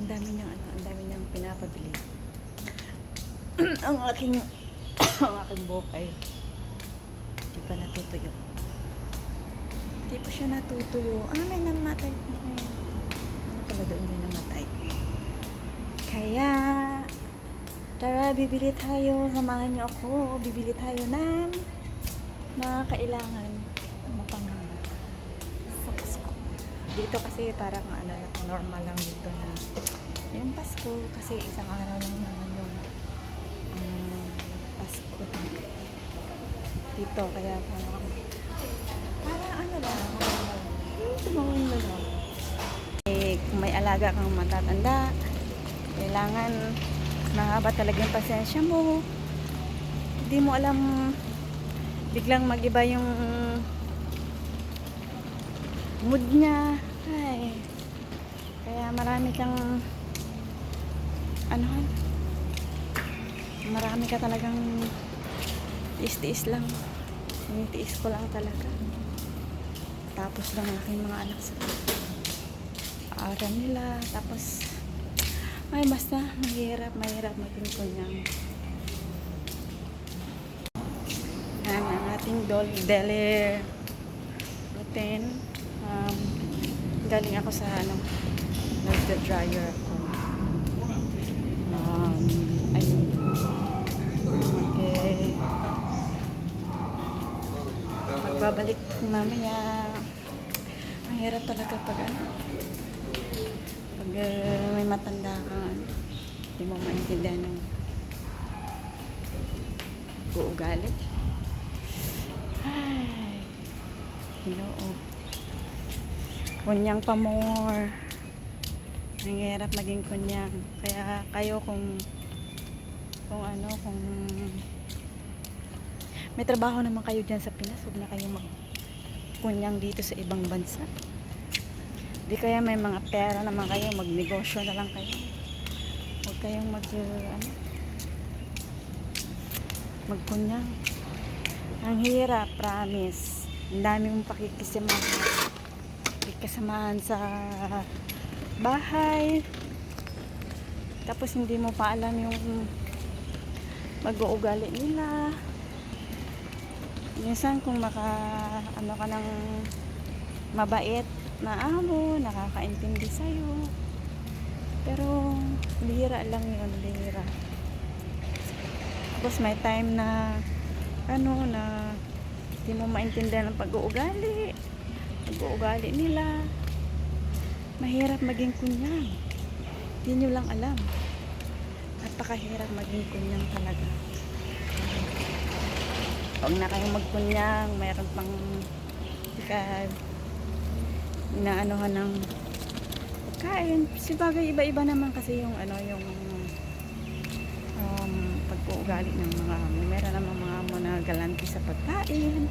Ang dami niyang ano, ang dami niyang pinapabili. ang aking ang aking bukay. Hindi pa natutuyo. Hindi pa siya natutuyo. Ah, may namatay. Ay, Ano pala doon may namatay? Kaya, tara, bibili tayo. Samahan niyo ako. Bibili tayo ng mga kailangan. Ano pang sa Pasko. Dito kasi parang ano, normal lang dito na yung Pasko kasi isang araw lang naman yung um, Pasko. Dito kaya parang parang ano lang tumawin mo lang. Eh, kung may alaga kang matatanda kailangan mahaba talaga yung pasensya mo. Hindi mo alam biglang magiba yung mood niya ay. Kaya marami kang ano marami ka talagang tiis-tiis lang. Tiis ko lang talaga. Tapos lang aking mga anak sa aral nila. Tapos ay basta mahirap mahirap maging kunyang. Yan ang ating dol deli routine um, galing ako sa ano nag dryer ako. Um, ayun okay. Magbabalik mamaya ang hirap talaga pag ano pag uh, may matanda ka hindi mo maintindihan ng uugali. Ay ginoo kunyang pa more. Ang hirap maging kunyang. Kaya kayo kung kung ano kung may trabaho naman kayo dyan sa Pinas huwag na kayo mag kunyang dito sa ibang bansa. Di kaya may mga pera naman kayo magnegosyo na lang kayo. Huwag kayong mag ano, magkunyang. Ang hirap promise. Ang dami mong pakikisamahan pakikisamahan sa bahay. Tapos hindi mo pa alam yung mag-uugali nila. Minsan kung maka ano ka ng mabait na amo nakakaintindi sa'yo. Pero bihira lang yun bihira. Tapos may time na ano na hindi mo maintindihan ang pag-uugali pag-uugali nila. Mahirap maging kunyang. Hindi nyo lang alam. Napakahirap maging kunyang talaga. Huwag na kayong magkunyang. Mayroon pang ka inaanohan ng pagkain. Sibagay iba-iba naman kasi yung ano yung um, pag-uugali ng mga meron naman mga amo na galanti sa pagkain